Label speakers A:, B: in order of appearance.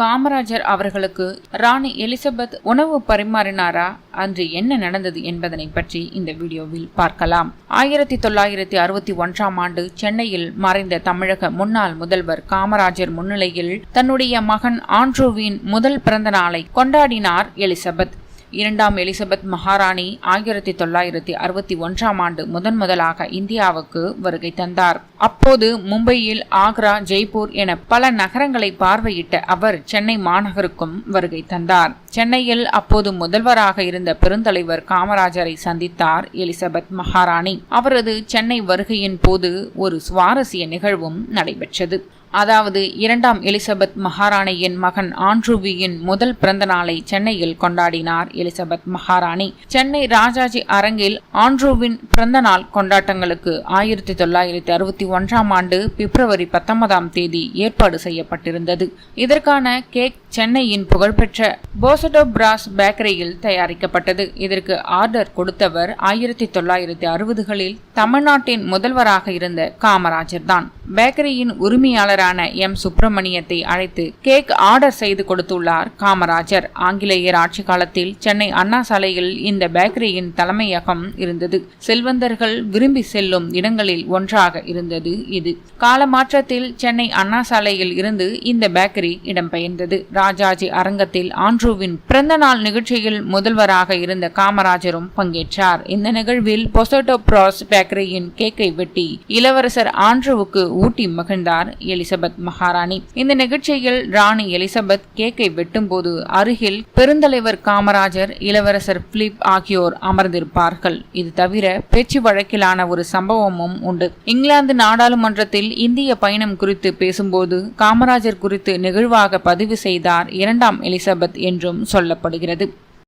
A: காமராஜர் அவர்களுக்கு ராணி எலிசபெத் உணவு பரிமாறினாரா? அன்று என்ன நடந்தது என்பதனை பற்றி இந்த வீடியோவில் பார்க்கலாம். ஆயிரத்தி தொள்ளாயிரத்தி அறுபத்தி ஒன்றாம் ஆண்டு சென்னையில் மறைந்த தமிழக முன்னாள் முதல்வர் காமராஜர் முன்னிலையில் தன்னுடைய மகன் ஆண்ட்ரூவின் முதல் பிறந்த நாளை கொண்டாடினார் எலிசபெத். இரண்டாம் எலிசபெத் மகாராணி ஆயிரத்தி தொள்ளாயிரத்தி அறுபத்தி ஒன்றாம் ஆண்டு முதன் முதலாக இந்தியாவுக்கு வருகை தந்தார். அப்போது மும்பையில் ஆக்ரா ஜெய்ப்பூர் என பல நகரங்களை பார்வையிட்ட அவர் சென்னை மாநகருக்கும் வருகை தந்தார். சென்னையில் அப்போது முதல்வராக இருந்த பெருந்தலைவர் காமராஜரை சந்தித்தார் எலிசபெத் மகாராணி. அவரது சென்னை வருகையின் போது ஒரு சுவாரஸ்ய நிகழ்வும் நடைபெற்றது. அதாவது இரண்டாம் எலிசபெத் மகாராணியின் மகன் ஆண்ட்ரூவியின் முதல் பிறந்த நாளை சென்னையில் கொண்டாடினார் எலிசபெத் மகாராணி. சென்னை ராஜாஜி அரங்கில் ஆண்ட்ரூவின் பிறந்த நாள் கொண்டாட்டங்களுக்கு ஆயிரத்தி தொள்ளாயிரத்தி அறுபத்தி ஒன்றாம் ஆண்டு பிப்ரவரி பத்தொன்பதாம் தேதி ஏற்பாடு செய்யப்பட்டிருந்தது. இதற்கான கேக் சென்னையின் புகழ்பெற்ற போசடோ பிராஸ் பேக்கரியில் தயாரிக்கப்பட்டது. இதற்கு ஆர்டர் கொடுத்தவர் ஆயிரத்தி தொள்ளாயிரத்தி அறுபதுகளில் தமிழ்நாட்டின் முதல்வராக இருந்த காமராஜர் தான். பேக்கரியின் உரிமையாளர் உரிமையாளரான எம். சுப்பிரமணியத்தை அழைத்து கேக் ஆர்டர் செய்து கொடுத்துள்ளார் காமராஜர். ஆங்கிலேயர் ஆட்சி காலத்தில் சென்னை அண்ணா சாலையில் இந்த பேக்கரியின் தலைமையகம் இருந்தது. செல்வந்தர்கள் விரும்பி செல்லும் இடங்களில் ஒன்றாக இருந்தது இது. காலமாற்றத்தில் சென்னை அண்ணா சாலையில் இருந்து இந்த பேக்கரி இடம்பெயர்ந்தது. ராஜாஜி அரங்கத்தில் ஆண்ட்ரூவின் பிறந்தநாள் நிகழ்ச்சியில் முதல்வராக இருந்த காமராஜரும் பங்கேற்றார். இந்த நிகழ்வில் பொசோட்டோ பிராஸ் பேக்கரியின் கேக்கை வெட்டி இளவரசர் ஆண்ட்ரூவுக்கு ஊட்டி மகிழ்ந்தார். எலிசபெத் மகாராணி. இந்த நிகழ்ச்சியில் ராணி எலிசபெத் கேக்கை வெட்டும்போது அருகில் பெருந்தலைவர் காமராஜர் இளவரசர் பிலிப் ஆகியோர் அமர்ந்திருப்பார்கள். இது தவிர பேச்சு வழக்கிலான ஒரு சம்பவமும் உண்டு. இங்கிலாந்து நாடாளுமன்றத்தில் இந்திய பயணம் குறித்து பேசும்போது காமராஜர் குறித்து நெகிழ்வாக பதிவு செய்தார் இரண்டாம் எலிசபெத் என்றும் சொல்லப்படுகிறது.